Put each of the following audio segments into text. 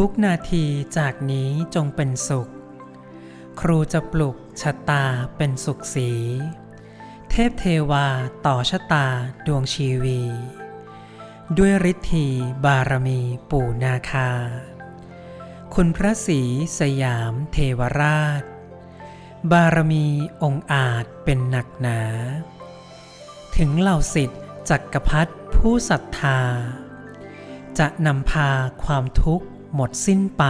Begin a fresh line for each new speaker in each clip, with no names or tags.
ทุกนาทีจากนี้จงเป็นสุข ครูจะปลุกชะตาเป็นสุขสี เทพเทวาต่อชะตาดวงชีวี ด้วยฤทธีบารมีปู่นาคา คุณพระศรีสยามเทวราช บารมีองค์อาจเป็นหนักหนา ถึงเหล่าสิทธิ์จักรพรรดิผู้ศรัทธา จะนำพาความทุกข์ หมดสิ้นไป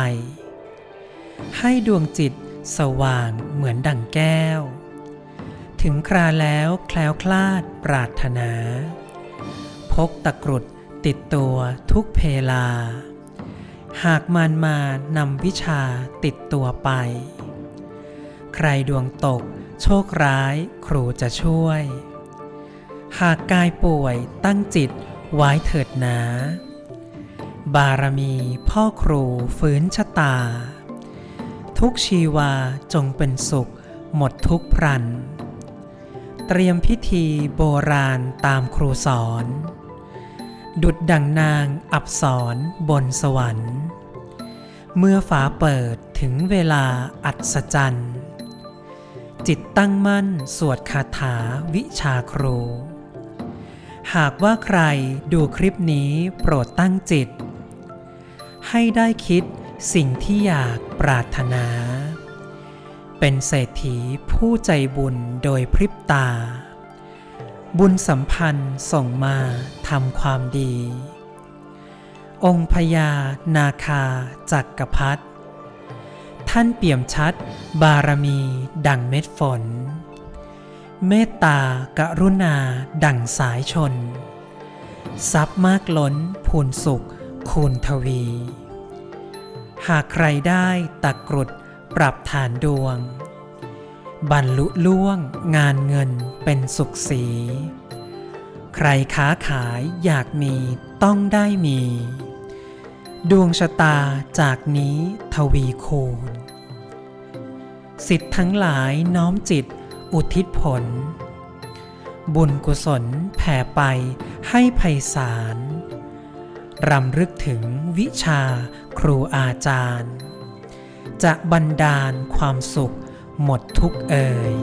ให้ดวงจิตสว่างเหมือนดั่งแก้ว ถึงคราแล้วแคล้วคลาดปรารถนา พกตะกรุดติดตัวทุกเพลา หากมานมานำวิชาติดตัวไป ใครดวงตกโชคร้ายครูจะช่วย หากกายป่วยตั้งจิตไว้เถิดหนา บารมีพ่อครูฟื้นชะตา ทุกชีวาจงเป็นสุขหมดทุกพรัน เตรียมพิธีโบราณตามครูสอน ดุดดังนางอับสรบนสวรรค์ เมื่อฝาเปิดถึงเวลาอัศจรรย์จิตตั้งมั่นสวดคาถาวิชาครู หากว่าใครดูคลิปนี้โปรดตั้งจิต ให้ได้คิดสิ่งที่อยากปรารถนา เป็นเศรษฐีผู้ใจบุญโดยพริบตา บุญสัมพันธ์ส่งมาทำความดี องค์พญานาคาจักกรพรรดิท่านเปี่ยมชัดบารมีดังเม็ดฝน เมตตากรุณาดังสายชน ทรัพย์มากล้นพูนสุข คูณทวี หากใครได้ตะกรุดปรับฐานดวง บรรลุล่วงงานเงินเป็นสุขสี ใครค้าขายอยากมีต้องได้มี ดวงชะตาจากนี้ทวีคูณ สิทธิ์ทั้งหลายน้อมจิตอุทิศผล บุญกุศลแผ่ไปให้ไพศาล รำลึกถึงวิชาครูอาจารย์ จะบันดาลความสุขหมดทุกเอ่ย